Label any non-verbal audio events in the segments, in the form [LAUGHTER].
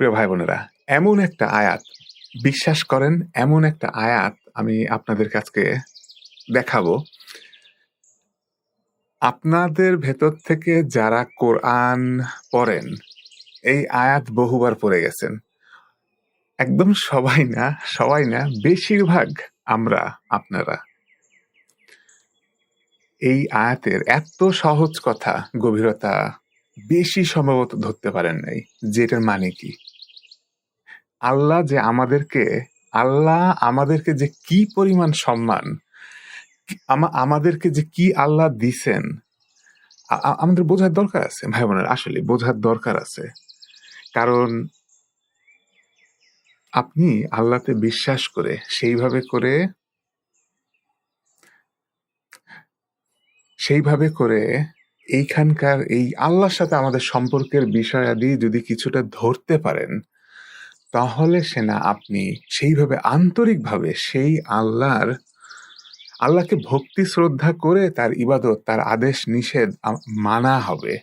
প্রিয় ভাই বোনেরা এমন একটা আয়াত, বিশ্বাস করেন, এমন একটা আয়াত আমি আপনাদের কাছে দেখাবো। আপনাদের ভেতর থেকে যারা কোরআন পড়েন, এই আয়াত বহুবার পড়ে গেছেন। একদম সবাই না সবাই না, বেশিরভাগ আমরা, আপনারা। এই আয়াতের এত সহজ কথা, গভীরতা বেশি সম্ভবত ধরতে পারেন নাই যে এটার মানে কি? আল্লাহ যে আমাদেরকে, আল্লাহ আমাদেরকে যে কি পরিমাণ সম্মান আমাদেরকে যে কি আল্লাহ দিছেন আমাদের বোঝার দরকার আছে, ভাই বোনের, আসলে বোঝার দরকার আছে। কারণ আপনি আল্লাহতে বিশ্বাস করে সেইভাবে করে সেইভাবে করে এইখানকার এই আল্লাহর সাথে আমাদের সম্পর্কের বিষয়াদি যদি কিছুটা ধরতে পারেন তাহলে সে না আপনি সেইভাবে আন্তরিকভাবে সেই আল্লাহর, আল্লাহকে ভক্তি, শ্রদ্ধা করে তার ইবাদত, তার আদেশ, নিষেধ মানা হবে।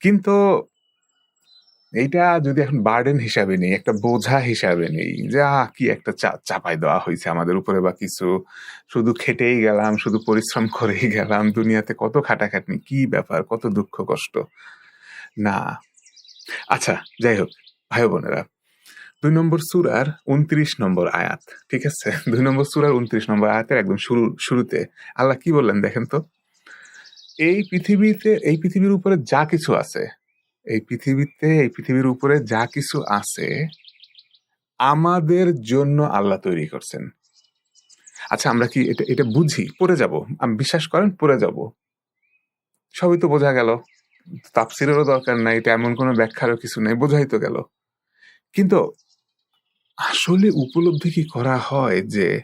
কিন্তু এইটা যদি এখন বার্ডেন হিসাবে নেই, একটা বোঝা হিসাবে নেই যা কি একটা চাপাই দেওয়া হয়েছে আমাদের উপরে বা কিছু। শুধু খেটেই গেলাম, শুধু পরিশ্রম করেই গেলাম, দুনিয়াতে কত খাটাখাটনি, কি ব্যাপার, কত দুঃখ, কষ্ট। না। আচ্ছা যাই হোক, ভাই বোনেরা দুই নম্বর সুরার উনত্রিশ নম্বর আয়াত, ঠিক আছে? দুই নম্বর সুরার উনত্রিশ নম্বর আয়াতের একদম শুরু, শুরুতে। আল্লাহ কি বললেন দেখেন তো? এই পৃথিবীতে, এই পৃথিবীর উপরে যা কিছু আছে, এই পৃথিবীতে, এই পৃথিবীর উপরে যা কিছু আছে, আমাদের জন্য আল্লাহ তৈরি করছেন। আচ্ছা আমরা কি এটা এটা বুঝি? পড়ে যাব। আমি, বিশ্বাস করেন, পড়ে যাব। সবই তো বোঝা গেল। তাপসিরেরও দরকার নাই, এটা এমন কোনো ব্যাখ্যারও কিছু নেই, বোঝাই তো গেল। কিন্তু আসলে উপলব্ধি কি করা হয় যে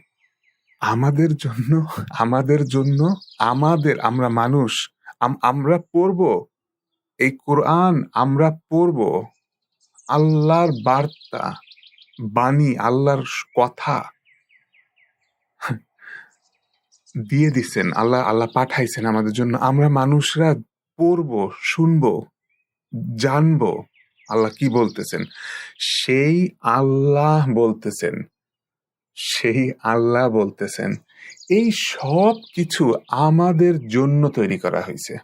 আমাদের জন্য আমাদের জন্য, আমাদের, আমরা মানুষ, আম- আমরা পড়ব। এই কোরআন আমরা পড়ব। আল্লাহর বার্তা, বাণী, আল্লাহর কথা দিয়ে দিছেন, আল্লাহ আল্লাহ পাঠাইছেন আমাদের জন্য। আমরা মানুষরা পড়ব, শুনব, জানব। আল্লাহ কি বলতেছেন? সেই আল্লাহ বলতেছেন, সেই আল্লাহ বলতেছেন, এই সব কিছু আমাদের জন্য তৈরি করা হয়েছে।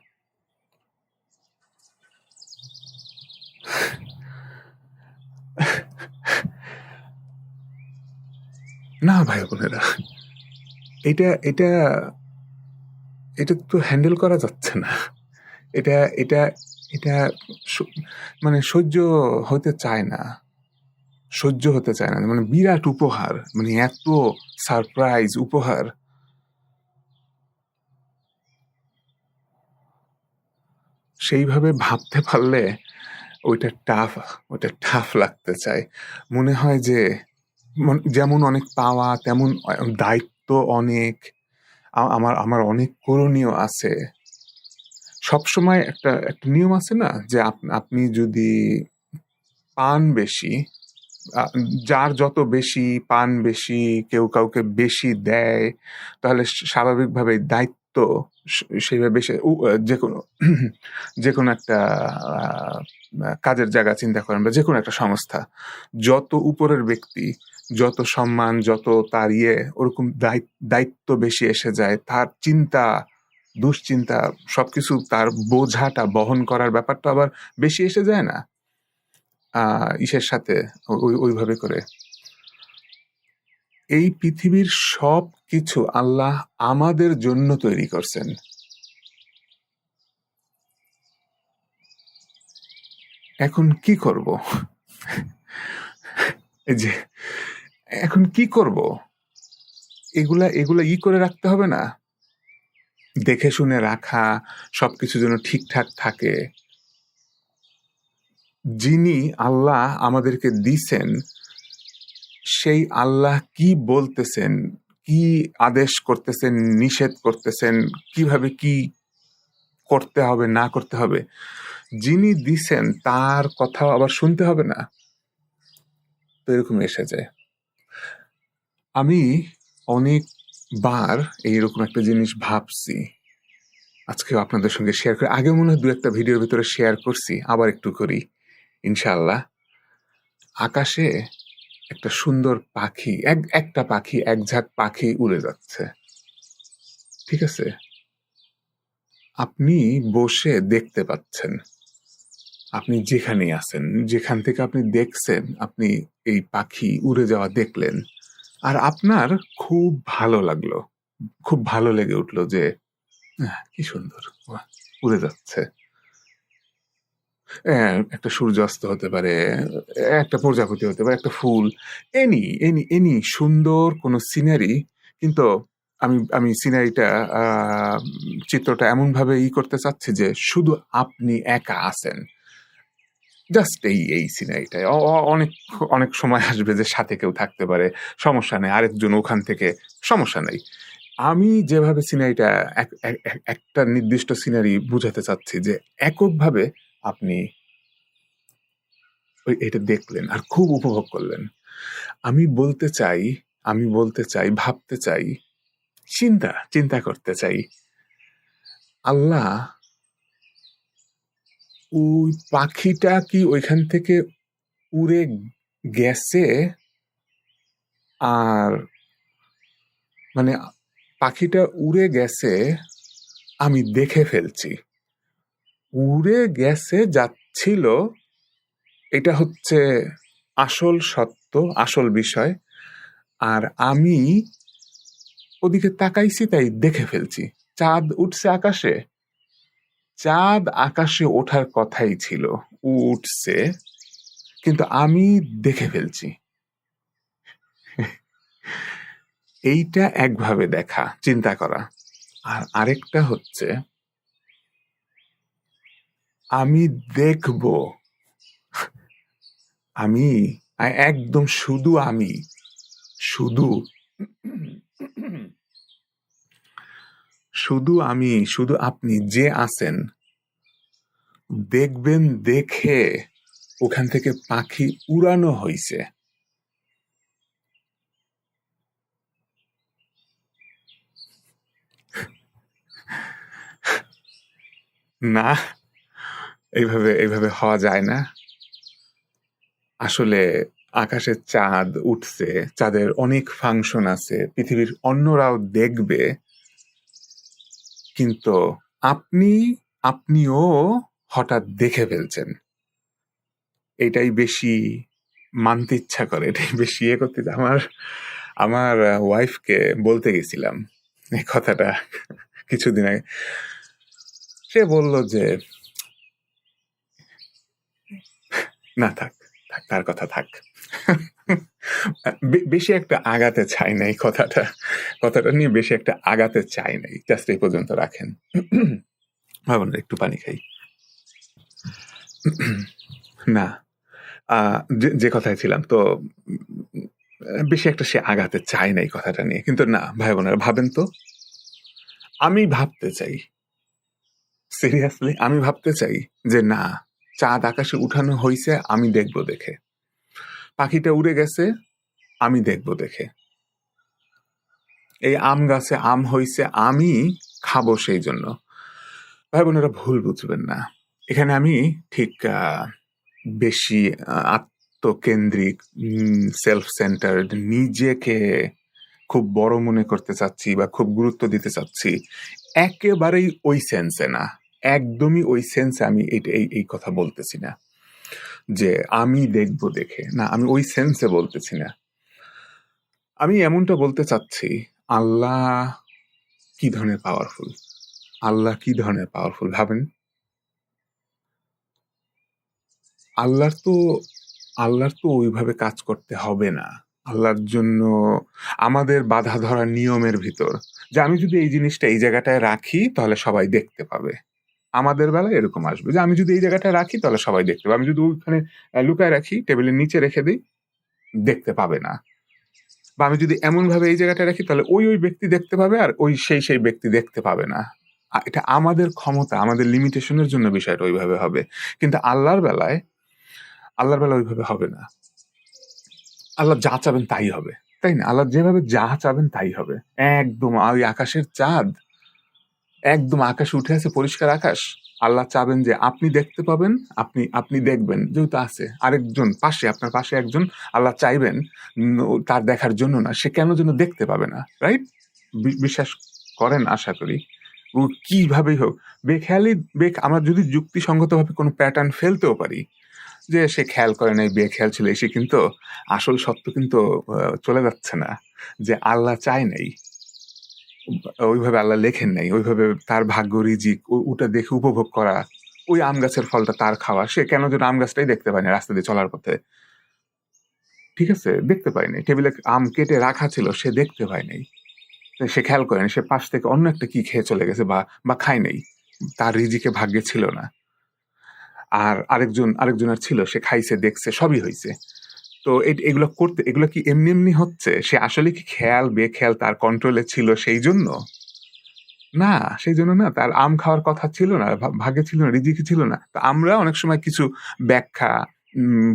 না ভাই বোনেরা, এটা এটা এটা তো হ্যান্ডেল করা যাচ্ছে না। এটা এটা এটা মানে সহ্য হতে চায় না। সহ্য হতে চায় না। মানে বিরাট উপহার। মানে এত সারপ্রাইজ উপহার। সেইভাবে ভাবতে পারলে ওইটা টাফ ওইটা টাফ লাগতে চায়। মনে হয় যে, মন- যেমন অনেক পাওয়া, তেমন দায়িত্ব অনেক। আমার আমার অনেক করণীয় আছে। সবসময় একটা একটা নিয়ম আছে না? যে আপ- আপনি যদি পান বেশি যার যত বেশি পান বেশি, কেউ কাউকে বেশি দেয়, তাহলে স্বাভাবিকভাবে দায়িত্ব সে- সেইভাবে উ- যে কোনো [CLEARS THROAT] যে কোনো একটা কাজের জায়গা চিন্তা করেন বা যে কোনো একটা সংস্থা, যত উপরের ব্যক্তি, যত সম্মান, যত তার ইয়ে ওরকম দায়িত্ব বেশি এসে যায়, তার চিন্তা দুশ্চিন্তা, সবকিছু তার বোঝাটা, বহন করার ব্যাপারটা আবার বেশি এসে যায় না? ইসের সাথে ওই, ওইভাবে করে। এই পৃথিবীর সব কিছু আল্লাহ আমাদের জন্য তৈরি করছেন। এখন কি করব? যে, এখন কি করব? এগুলা এগুলা ই করে রাখতে হবে না? দেখে শুনে রাখা, সবকিছু যেন ঠিকঠাক থাকে। যিনি আল্লাহ আমাদেরকে দিছেন, সেই আল্লাহ কি বলতেছেন, কি আদেশ করতেছেন, নিষেধ করতেছেন, কীভাবে কি করতে হবে, না করতে হবে, যিনি দিছেন, তার কথাও আবার শুনতে হবে না। তো এরকম এসে যায়। আমি অনেকবার এইরকম একটা জিনিস ভাবছি। আজকে আপনাদের সঙ্গে শেয়ার করি। আগে মনে হয় দু একটা ভিডিওর ভিতরে শেয়ার করছি, আবার একটু করি ইনশাল্লাহ আকাশে একটা সুন্দর পাখি, এক, একটা পাখি, এক ঝাঁক পাখি উড়ে যাচ্ছে। ঠিক আছে? আপনি বসে দেখতে পাচ্ছেন। আপনি যেখানেই আছেন, যেখান থেকে আপনি দেখছেন, আপনি এই পাখি উড়ে যাওয়া দেখলেন। আর আপনার খুব ভালো লাগল। খুব ভালো লেগে উঠল যে কি সুন্দর। উড়ে যাচ্ছে। একটা সূর্যাস্ত হতে পারে, একটা প্রজাপতি হতে পারে, একটা ফুল, এনি এনি এনি সুন্দর কোনো সিনারি, কিন্তু আমি আমি সিনারিটা চিত্রটা এমন ভাবে ই করতে চাচ্ছি যে, শুধু আপনি একা আছেন। জাস্ট এই এই অ- অনেক অনেক সময় আসবে যে সাথে কেউ থাকতে পারে, সমস্যা নেই, আরেকজন ওখান থেকে, সমস্যা নেই। আমি যেভাবে সিনারিটা এক- এক- এক- একটা নির্দিষ্ট সিনারি বুঝাতে চাচ্ছি যে এককভাবে আপনি ওই, এটা দেখলেন আর খুব উপভোগ করলেন। আমি বলতে চাই, আমি বলতে চাই, ভাবতে চাই, চিন্তা চিন্তা করতে চাই। আল্লাহ ওই পাখিটা কি ওইখান থেকে উড়ে গেছে? আর মানে পাখিটা উড়ে গেছে, আমি দেখে ফেলছি। উড়ে গেছে, যাচ্ছিল, এটা হচ্ছে আসল সত্য, আসল বিষয়। আর আমি ওদিকে তাকাইছি, তাই দেখে ফেলছি। চাঁদ উঠছে আকাশে। চাঁদ আকাশে ওঠার কথাই ছিল, উঠছে, কিন্তু আমি দেখে ফেলছি। এইটা একভাবে দেখা, চিন্তা করা। আর আরেকটা হচ্ছে, আমি দেখব। আমি, একদম শুধু আমি, শুধু শুধু আমি, শুধু আপনি যে আছেন, দেখবেন দেখে ওখান থেকে পাখি উড়ানো হয়েছে না, এইভাবে এইভাবে হওয়া যায় না। আসলে আকাশে চাঁদ উঠছে, চাঁদের অনেক ফাংশন আছে, পৃথিবীর অন্যরাও দেখবে। কিন্তু আপনি, আপনিও হঠাৎ দেখে ফেলছেন। এটাই বেশি মানতে ইচ্ছা করে, এটাই বেশি ইয়ে করতে আমার আমার ওয়াইফকে বলতে গেছিলাম এই কথাটা কিছুদিন আগে। সে বলল যে, না থাক থাক, তার কথা থাক। [LAUGHS] বেশি একটা আগাতে চাই না এই কথাটা। কথাটা নিয়ে বেশি একটা আগাতে চাই নাই জাস্ট এই পর্যন্ত রাখেন। [CLEARS THROAT] ভাবুন, একটু পানি খাই। [CLEARS THROAT] না যে কথায় ছিলাম, তো, বেশি একটা সে আগাতে চায় না এই কথাটা নিয়ে। কিন্তু না, ভাই বোনেরা, ভাবেন তো? আমি ভাবতে চাই। সিরিয়াসলি, আমি ভাবতে চাই যে না, চাঁদ আকাশে উঠানো হয়েছে আমি দেখব দেখে। পাখিটা উড়ে গেছে, আমি দেখব দেখে। এই আম গাছে আম হইছে, আমি খাব সেই জন্য। ভাই বোনেরা, ভুল বুঝবেন না। এখানে আমি ঠিক বেশি আত্মকেন্দ্রিক সেলফ সেন্টার্ড নিজেকে খুব বড় মনে করতে চাচ্ছি বা খুব গুরুত্ব দিতে চাচ্ছি, একেবারেই ওই সেন্সে না। একদমই ওই সেন্সে আমি এই- কথা বলতেছি না। যে আমি দেখব দেখে। না, আমি ওই সেন্সে বলতেছি না। আমি এমনটা বলতে চাচ্ছি, আল্লাহ কি ধরনের পাওয়ারফুল আল্লাহ কি ধরনের পাওয়ারফুল ভাবেন? আল্লাহর তো আল্লাহর তো ওইভাবে কাজ করতে হবে না। আল্লাহর জন্য আমাদের বাধা ধরা নিয়মের ভিতর। যে আমি যদি এই জিনিসটা এই জায়গাটায় রাখি, তাহলে সবাই দেখতে পাবে। আমাদের বেলায় এরকম আসবে। যে আমি যদি এই জায়গাটায় রাখি, তাহলে সবাই দেখতে পাবে। আমি যদি ওইখানে লুকায় রাখি, টেবিলের নিচে রেখে দিই, দেখতে পাবে না। বা আমি যদি এমন ভাবে এই জায়গাটা রাখি, তাহলে ওই ওই ব্যক্তি দেখতে পাবে আর ওই সেই সেই ব্যক্তি দেখতে পাবে না। এটা আমাদের ক্ষমতা, আমাদের লিমিটেশনের জন্য বিষয়টা ওইভাবে হবে। কিন্তু আল্লাহর বেলায়, আল্লাহর বেলা ওইভাবে হবে না। আল্লাহ যা চাবেন তাই হবে। তাই না? আল্লাহ যেভাবে যা চাবেন তাই হবে। একদম ওই আকাশের চাঁদ একদম আকাশে উঠে আছে পরিষ্কার আকাশ। আল্লাহ চাবেন যে আপনি দেখতে পাবেন, আপনি আপনি দেখবেন। যেহেতু আছে, আরেকজন পাশে, আপনার পাশে একজন আল্লাহ চাইবেন তার দেখার জন্য না, সে কেন যেন দেখতে পাবে না রাইট বিশ্বাস করেন আশা করি। ও কিভাবেই হোক বেখেয়ালি বেখ, আমরা যদি যুক্তিসঙ্গতভাবে কোনো প্যাটার্ন ফেলতেও পারি, যে সে খেয়াল করে নাই, বেখেয়াল ছিল, সে কিন্তু আসল সত্য কিন্তু চলে যাচ্ছে না, যে আল্লাহ চায় নাই। ওইভাবে আল্লাহ লেখেন নাই, ওইভাবে তার ভাগ্য, রিজিক ওটা দেখে উপভোগ করা, ওই আম গাছের ফলটা তার খাওয়া, সে কেন যেন আম গাছটাই দেখতে পায়নি রাস্তা দিয়ে চলার পথে। ঠিক আছে? দেখতে পায়নি টেবিলে আম কেটে রাখা ছিল, সে দেখতে পায়নি সে খেয়াল করেনি, সে পাশ থেকে অন্য একটা কি খেয়ে চলে গেছে বা বা খায় নাই। তার রিজিকে ভাগ্যে ছিল না। আর আরেকজন, আরেকজনের ছিল, সে খাইছে, দেখছে, সবই হয়েছে তো এগুলো করতে, এগুলো কি এমনি এমনি হচ্ছে? সে আসলে কি খেয়াল বেখেয়াল তার কন্ট্রোলে ছিল সেই জন্য? না, সেই জন্য না, তার আম খাওয়ার কথা ছিল না, ভা- ভাগ্যে ছিল না, রিজিকে ছিল না। তো আমরা অনেক সময় কিছু ব্যাখ্যা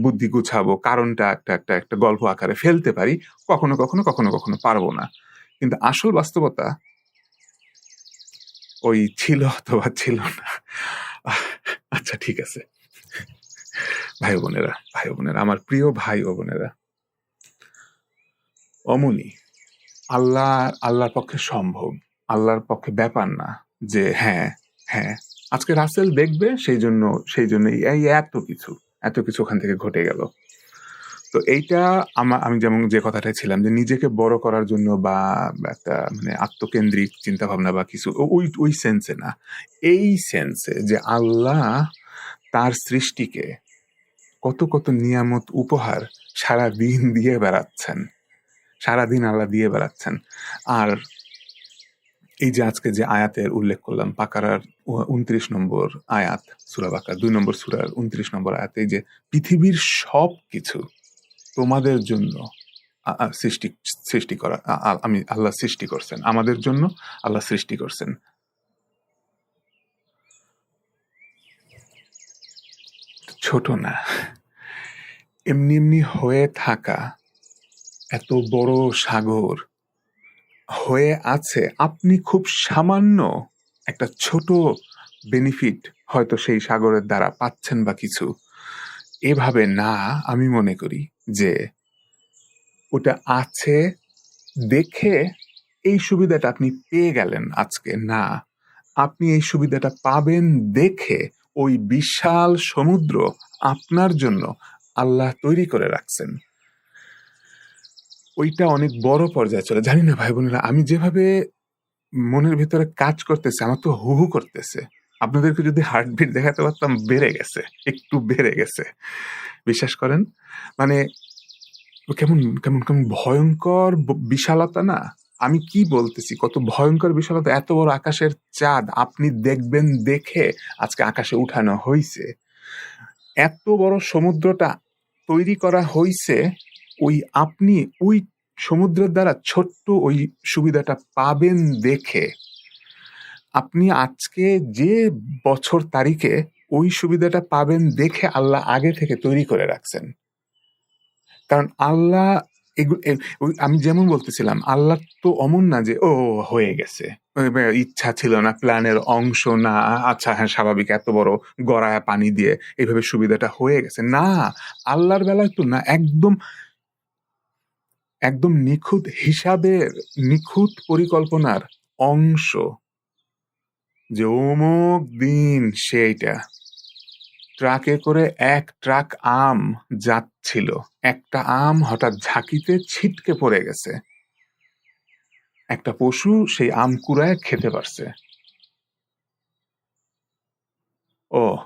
বুদ্ধি গুছাবো, কারণটা একটা একটা একটা গল্প আকারে ফেলতে পারি, কখনো কখনো কখনো কখনো পারব না। কিন্তু আসল বাস্তবতা ওই ছিল অথবা ছিল না। আচ্ছা ঠিক আছে। ভাই বোনেরা ভাই বোনেরা, আমার প্রিয় ভাই ও বোনেরা। অমনি, আল্লাহ, আল্লাহর পক্ষে সম্ভব, আল্লাহর পক্ষে ব্যাপার না যে হ্যাঁ হ্যাঁ আজকে রাসেল দেখবে সেই জন্য সেই জন্য এই এত কিছু এত কিছু ওখান থেকে ঘটে গেল। তো এইটা আমার আমি যেমন যে কথাটা ছিলাম যে নিজেকে বড় করার জন্য বা একটা মানে আত্মকেন্দ্রিক চিন্তাভাবনা বা কিছু ওই ওই সেন্সে না। এই সেন্সে যে আল্লাহ তার সৃষ্টিকে কত কত নিয়ামত উপহার সারা দিন দিয়ে বেড়াচ্ছেন। সারাদিন আল্লাহ দিয়ে বেড়াচ্ছেন। আর এই যে আজকে যে আয়াতের উল্লেখ করলাম পাকারার উনত্রিশ নম্বর আয়াত, সুরা বাকার, দুই নম্বর সুরার উনত্রিশ নম্বর আয়াত যে পৃথিবীর সব কিছু তোমাদের জন্য সৃষ্টি সৃষ্টি করা আমি আল্লাহ সৃষ্টি করছেন। আমাদের জন্য আল্লাহ সৃষ্টি করছেন। ছোট না। এমনি এমনি হয়ে থাকা এত বড় সাগর হয়ে আছে, আপনি খুব সামান্য একটা ছোট বেনিফিট হয়তো সেই সাগরের দ্বারা পাচ্ছেন বা কিছু। এভাবে না আমি মনে করি যে ওটা আছে দেখে এই সুবিধাটা আপনি পেয়ে গেলেন আজকে। না, আপনি এই সুবিধাটা পাবেন দেখে ওই বিশাল সমুদ্র আপনার জন্য আল্লাহ তৈরি করে রাখছেন। ওইটা অনেক বড় পর্যায়ে চলে। জানি না ভাই বোনেরা আমি যেভাবে মনের ভিতরে কাজ করতেছে, আমার তো হু হু করতেছে। আপনাদেরকে যদি হার্টবিট দেখাতে পারতাম, বেড়ে গেছে, একটু বেড়ে গেছে। বিশ্বাস করেন? মানে কেমন কেমন কেমন ভয়ঙ্কর বিশালতা না? আমি কি বলতেছি? কত ভয়ঙ্কর বিশালতা এত বড় আকাশের চাঁদ। আপনি দেখবেন দেখে আজকে আকাশে উঠানো হয়েছে এত বড় সমুদ্রটা তৈরি করা হয়েছে ওই আপনি ওই সমুদ্রের দ্বারা ছোট্ট ওই সুবিধাটা পাবেন দেখে। আপনি আজকে যে বছর তারিখে ওই সুবিধাটা পাবেন দেখে আল্লাহ আগে থেকে তৈরি করে রাখছেন। কারণ আল্লাহ আমি যেমন বলতেছিলাম, আল্লাহ তো অমন না যে, ও, হয়ে গেছে। ইচ্ছা ছিল না প্ল্যানের অংশ না আচ্ছা হ্যাঁ স্বাভাবিক, এত বড় গড়ায় পানি দিয়ে এইভাবে সুবিধাটা হয়ে গেছে। না, আল্লাহর বেলায় তো না, একদম একদম নিখুঁত হিসাবের নিখুঁত পরিকল্পনার অংশ যে অমুক দিন সেইটা। ট্রাকে করে এক ট্রাক আম যাচ্ছিল। একটা আম হঠাৎ ঝাঁকিতে ছিটকে পড়ে গেছে। একটা পশু সেই আম কুড়ায় খেতে পারছে। ও,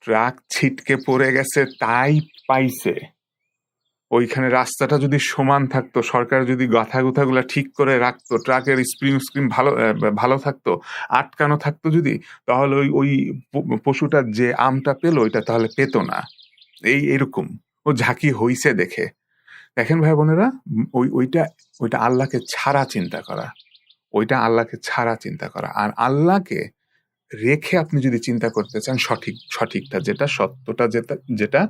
ট্রাক ছিটকে পড়ে গেছে, তাই পাইছে। ওইখানে রাস্তাটা যদি সমান থাকতো, সরকার যদি গাথা গুথাগুলা ঠিক করে রাখতো, ট্রাকের স্প্রিং স্ক্রিন ভালো ভালো থাকতো, আটকানো থাকতো যদি, তাহলে ওই ওই পশুটার যে আমটা পেল, ওইটা তাহলে পেতো না। এই এরকম ও ঝাঁকি হইছে দেখে। দেখেন ভাই বোনেরা, ওই, ওইটা ওইটা আল্লাহকে ছাড়া চিন্তা করা। ওইটা আল্লাহকে ছাড়া চিন্তা করা। আর আল্লাহকে রেখে আপনি যদি চিন্তা করতে চান, সঠিক, সঠিকটা, যেটা সত্যটা, যেটা যেটা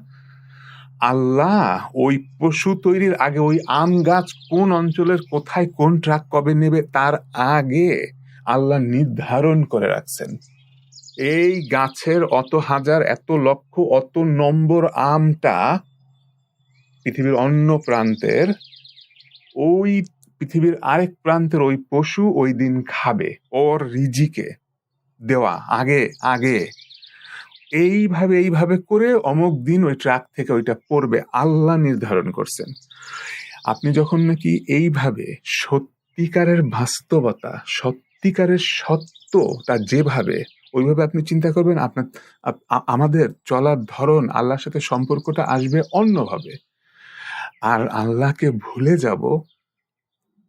আল্লাহ ওই পশু তৈরির আগে ওই আম গাছ কোন অঞ্চলের কোথায় কোন ট্রাক কবে নেবে তার আগে আল্লাহ নির্ধারণ করে রাখছেন। এই গাছের অত হাজার, এত লক্ষ, অত নম্বর আমটা পৃথিবীর অন্য প্রান্তের, ওই পৃথিবীর আরেক প্রান্তের ওই পশু ওই দিন খাবে, ওর রিজিকে দেওয়া আগে আগে। এইভাবে এইভাবে করে অমুক দিন ওই ট্রাক থেকে ওইটা পড়বে। আল্লাহ নির্ধারণ করছেন। আপনি যখন নাকি এইভাবে সত্যিকারের বাস্তবতা, সত্যিকারের সত্যটা যেভাবে, ওইভাবে আপনি চিন্তা করবেন, আপনার আমাদের চলার ধরন, আল্লাহর সাথে সম্পর্কটা আসবে অন্যভাবে। আর আল্লাহকে ভুলে যাব,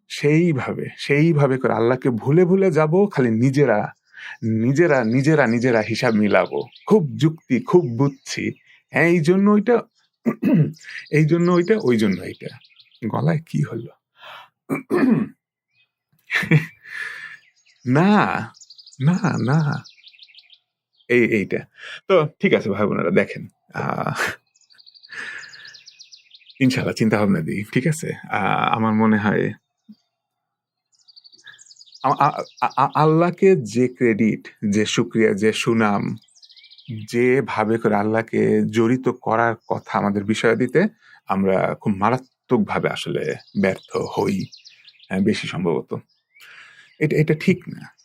সেইভাবে সেইভাবে করে আল্লাহকে ভুলে ভুলে যাব, খালি নিজেরা নিজেরা নিজেরা নিজেরা হিসাব মিলাবো। খুব যুক্তি, খুব বুঝছি হ্যাঁ এই জন্য ওইটা, এই জন্য ওইটা, ওই জন্য এইটা। গলায় কি হলো? না না না। এই, এইটা। তো ঠিক আছে, ভাই বোনেরা, দেখেন ইনশাল্লাহ চিন্তা ভাবনা দিই, ঠিক আছে? আমার মনে হয় আল্লাহকে যে ক্রেডিট যে শুক্রিয়া যে সুনাম যেভাবে করে আল্লাহকে জড়িত করার কথা আমাদের বিষয় দিতে আমরা খুব মারাত্মক ভাবে আসলে ব্যর্থ হই হ্যাঁ, বেশি সম্ভবত। এটা এটা ঠিক না।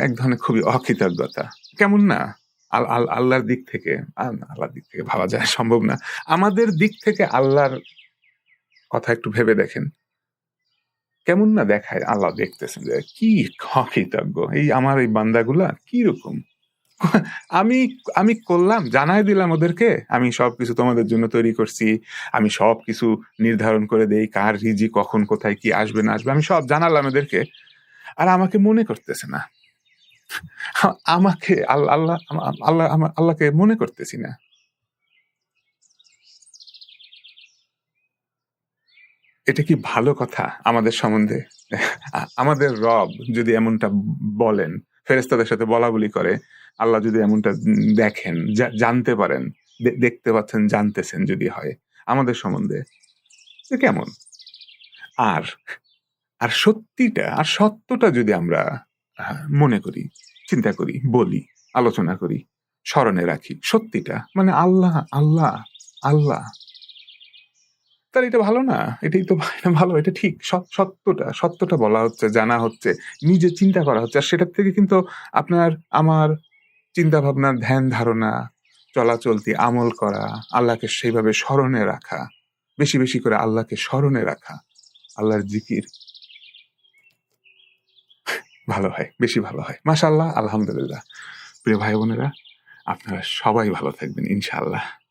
এক ধরনের খুবই অকৃতজ্ঞতা। কেমন না? আল- আল- আল্লাহর দিক থেকে আল্লাহর দিক থেকে ভাবা যায় সম্ভব না। আমাদের দিক থেকে আল্লাহর কথা একটু ভেবে দেখেন। কেমন না দেখায় আল্লাহ দেখতেছেন যে কি অকৃতজ্ঞ এই আমার এই বান্দাগুলা কি রকম আমি আমি করলাম, জানাই দিলাম ওদেরকে, আমি সবকিছু তোমাদের জন্য তৈরি করছি, আমি সবকিছু নির্ধারণ করে দেই, কার রিজি কখন, কোথায়, কি আসবে, না আসবে, আমি সব জানালাম এদেরকে। আর আমাকে মনে করতেছে না। আমাকে আল- আল্লাহ আল্লাহ আমা- আল্লাহকে মনে করতেছি না। এটা কি ভালো কথা আমাদের সম্বন্ধে? আমাদের রব যদি এমনটা বলেন ফেরেস্তাদের সাথে বলা বলি করে, আল্লাহ যদি এমনটা দেখেন জানতে পারেন দেখতে পাচ্ছেন, জানতেছেন যদি হয়, আমাদের সম্বন্ধে কেমন? আর আর সত্যিটা, আর সত্যটা যদি আমরা মনে করি, চিন্তা করি, বলি, আলোচনা করি, স্মরণে রাখি, সত্যিটা মানে আল্লাহ আল্লাহ আল্লাহ তাহলে এটা ভালো না, এটাই তো ভালো, এটা ঠিক, সত- সত্যটা সত্যটা বলা হচ্ছে, জানা হচ্ছে, নিজে চিন্তা করা হচ্ছে। আর সেটার থেকে কিন্তু আপনার, আমার চিন্তা ভাবনা ধ্যান ধারণা, চলাচলতি, আমল করা, আল্লাহকে সেইভাবে স্মরণে রাখা, বেশি বেশি করে আল্লাহকে স্মরণে রাখা, আল্লাহর জিকির। ভালো হয়, বেশি ভালো হয়। মাশাল্লাহ আলহামদুলিল্লাহ। প্রিয় ভাই বোনেরা আপনারা সবাই ভালো থাকবেন, ইনশাআল্লাহ।